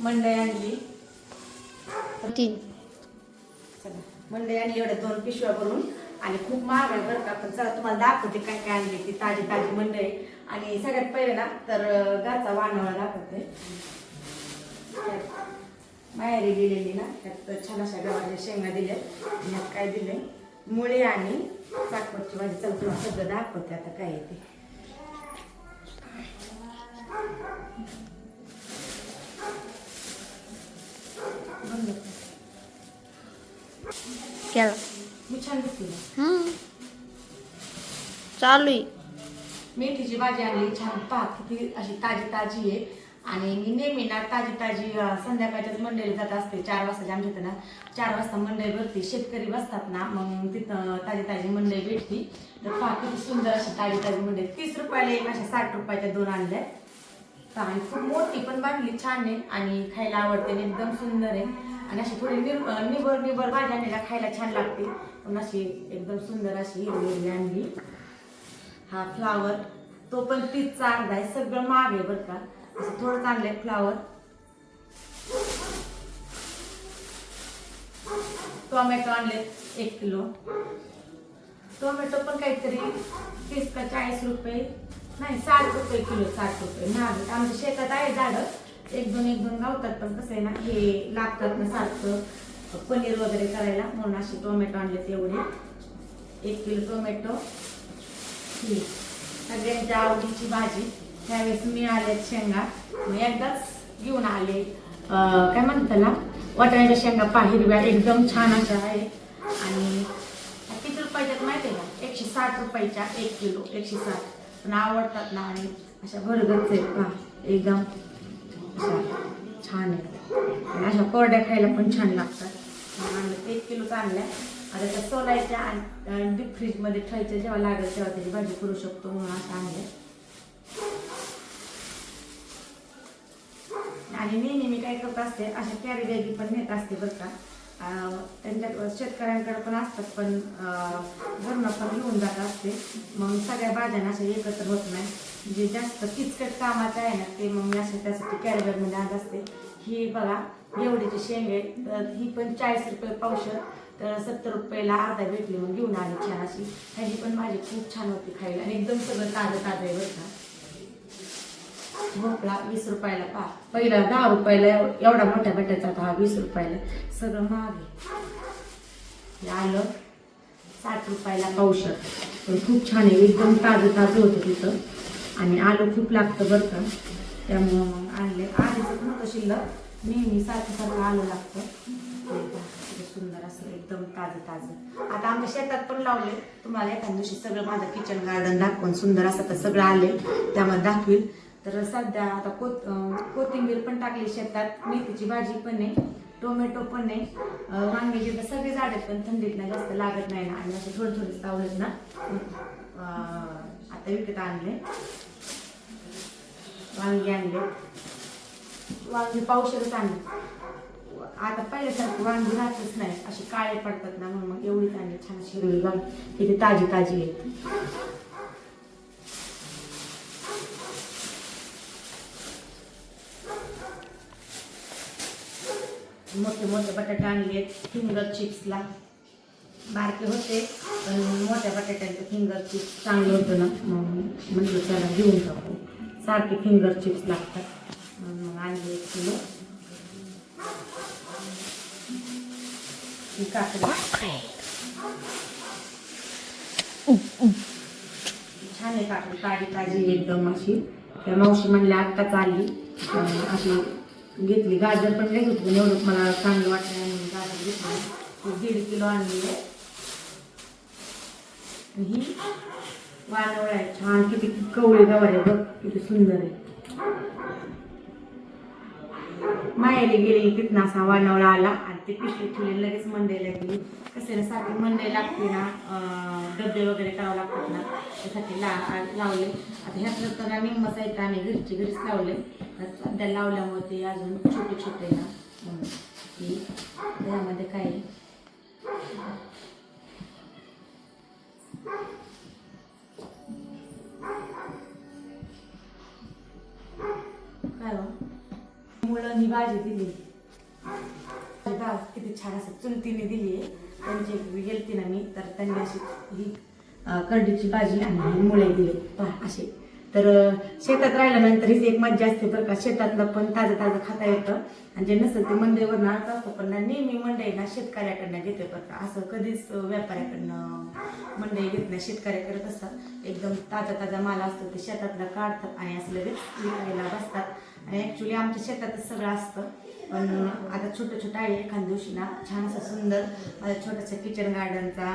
मंडई आणली. तीन. चला मंडई आणली एवढ्या दोन पिशव्या भरून. आणि खूप महाग आहे बरं का पण चला तुम्हाला दाखवते काय काय आणली ती ताजी ताजी मंडई. आणि सगळ्यात पहिले ना तर गाचा वानवळा दाखवते. त्यात माहेरी दिलेली ना त्यात छान अशा गव्हाच्या शेंगा दिल्या. आणि यात काय दिले मुळे आणि साखरची भाजी. चल तुला सगळं दाखवते आता काय येते केला. मी छान हम्म. चालू आहे. मेथीची भाजी आणली छान पहा किती अशी ताजी ताजी आहे. आणि मी नेहमी ना ताजी ताजी संध्याकाळच्याच मंडईला जात असते. चार वाजता आमच्या इथं ना चार वाजता मंडई भरते. शेतकरी बसतात ना मग तिथं ताजी ताजी मंडई भेटती. तर पहा किती सुंदर अशी ताजी ताजी मंडई. तीस रुपयाला एक अशा साठ रुपयाच्या दोन आणल्या. आणि खूप मोठी पण बांधली छान आहे आणि खायला आवडते आणि एकदम सुंदर आहे. आणि अशी थोडी निर निबर निबर भाजी आणलेला खायला छान लागते. पण अशी एकदम सुंदर अशी हिरवी आणली. हा फ्लावर तो पण तीसचा अर्धा आहे सगळं महाग आहे बरं का. असं थोडं आहे फ्लावर टोमॅटो आणले एक किलो. टोमॅटो पण काहीतरी तीस का चाळीस रुपये. नाही साठ रुपये किलो साठ रुपये. महाग आमच्या शेतात आहे झाडं. एक दोन एक दोन गावतात पण कसं आहे ना हे लागतात ना सारखं. पनीर वगैरे करायला म्हणून असे टोमॅटो आणले तेवढे एक किलो टोमॅटो. ही सगळ्यांच्या आवडीची भाजी. त्यावेळेस मी आले शेंगा. मी एकदाच घेऊन आले. काय म्हणतात वाटाण्याच्या शेंगा पाहिरव्या एकदम छान अशा आहे आणि किती रुपयाच्यात माहिती आहे का? एकशे साठ रुपयाच्या एक किलो एकशे साठ. पण आवडतात ना आणि अशा भरगच आहेत पा एकदम अशा छान आहे आणि अशा कोरड्या खायला पण छान लागतात. आणलं एक किलोच आणल्या आता त्या सोलायच्या आणि डीप फ्रीजमध्ये ठेवायच्या जेव्हा लागेल तेव्हा त्याची भाजी करू शकतो म्हणून असं आणलं आणि नेहमी काय करत असते अशा कॅरी बॅगी पण नेत असते बरं का. त्यांच्या शेतकऱ्यांकडे पण असतात पण अं, घरनं पण घेऊन जात असते. मग सगळ्या भाज्यांना अशा एकत्र होत नाही. जे जास्त किचकट कामाचं आहे ना ते मग मी अशा त्यासाठी कॅरेबॅगमध्ये आणत असते. ही बघा एवढीची शेंगे ही पण चाळीस रुपये पावशर तर सत्तर रुपयाला अर्धा भेटली मग घेऊन आली छान अशी. ह्याची पण माझी खूप छान होती खायला. आणि एकदम सगळं ताजं ताजं आहे बरं का. भोपळा वीस रुपयाला पा. पहिला दहा रुपयाला एव- एवढा मोठ्या भेटायचा आता हा वीस रुपयाला. सगळं महाग आहे हे आलं. साठ रुपयाला पावशर. पण खूप छान आहे. एकदम ताजं ताजं होतं तिथं. आणि आलं खूप लागतं बरं का. त्यामुळं मग आणले. आधीचं नव्हतं शिल्लक. नेहमी सारखं सारखं आलं लागतं. सुंदर असं एकदम ताजं ताजं. आता आमच्या शेतात पण लावले. तुम्हाला एखाद्या दिवशी सगळं माझं किचन गार्डन दाखवून सुंदर असं तर सगळं आले. त्यामध्ये दाखवील तर सध्या आता कोत कोथिंबीर पण टाकली शेतात. मेथीची भाजी पण आहे टोमॅटो पण आहे. वांग्याची तर सगळे झाड आहेत पण थंडीतनं जास्त लागत नाही ना. आणि असे थोडे थोडे चावलेत ना. आता विकत आणले. वांगी आणले. वांगी पावशेरच आणले. आता पहिल्यासारखं वांगी राहतच नाही. असे काळे पडतात ना म्हणून मग एवढीच आणली. छान शिरवी हिरवी वांगी. किती ताजी ताजी आहे. मोठे मोठे बटाटे आणले फिंगर चिप्सला बारके होते पण मोठ्या बटाट्यांचं फिंगर चिप्स चांगलं होतं ना मग म्हणजे त्याला घेऊन टाकू. सारखे फिंगर चिप्स लागतात. मग आणले एक किलो. ही काकडी. छान आहे काकडी ताजी ताजी एकदम अशी. त्या मावशी म्हणल्या आत्ताच आली. अशी घेतली. गाजर पण नाही घेतली. एवढं मला चांगलं वाटलं म्हणून गाजर घेतली. दीड किलो आणली आहे. आणि ही वानवळ आहे. छान किती कवळी गवार आहे बघ. किती सुंदर आहे. मायाली गेली तिथनं असा वानवळा आला आणि ते पिशवी ठेवले लगेच मंडईला गेली. कसं ना सारखी मंडई लागते ना? अं, डबे वगैरे करावं लागतात ना? त्यासाठी ला लावले. आता ह्यातलं तर निम्मच आहेत आम्ही घरची घरीच लावले. सध्या लावल्यामुळे ते अजून छोटे छोटे ना? म्हणून की त्यामध्ये काय मी ही भाजी दिली डाळ किती छान असं चुलतीने दिली त्यांची एक गेलती ना मी तर त्यांनी अशी ही करडीची भाजी आणि मुळे दिले पहा असे तर शेतात राहिल्यानंतर हीच एक मज्जा असते बरं का शेतातलं पण ताजं ताजं खाता येतं आणि जे नसेल ते मंडईवर आणत असतो पण नेहमी मंडई ना शेतकऱ्याकडनं घेते बरं का असं कधीच व्यापाऱ्याकडनं मंडई घेत नाही शेतकरी करत असतात एकदम ताजा ताजा माल असतो ते शेतातला काढतात आणि असं लगेच विकायला बसतात. आणि ॲक्च्युली आमच्या शेतातच सगळं असतं. पण आता छोटं छोटं आहे. एखाद्या दिवशी ना छान असं सुंदर छोटंसं किचन गार्डनचा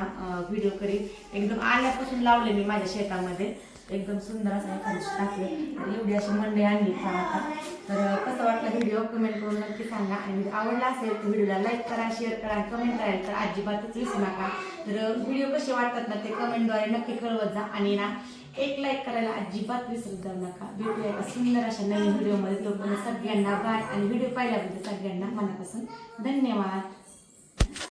व्हिडिओ करीन एकदम आल्यापासून लावले मी माझ्या शेतामध्ये. एकदम सुंदर असं एखाद्या टाकले. आणि एवढी अशी मंडळी आणली का आता. तर कसं वाटलं व्हिडिओ कमेंट करून नक्की सांगा. आणि आवडला असेल तर व्हिडिओला लाईक करा शेअर करा कमेंट करायला तर अजिबातच विसरू नका. तर व्हिडिओ कसे वाटतात ना ते कमेंटद्वारे नक्की कळवत जा. आणि ना एक लाईक करायला अजिबात विसरत जाऊ नका. भेटूया एका सुंदर अशा नवीन व्हिडिओमध्ये तोपर्यंत सगळ्यांना बाय आणि व्हिडिओ पाहिल्याबद्दल सगळ्यांना मनापासून धन्यवाद.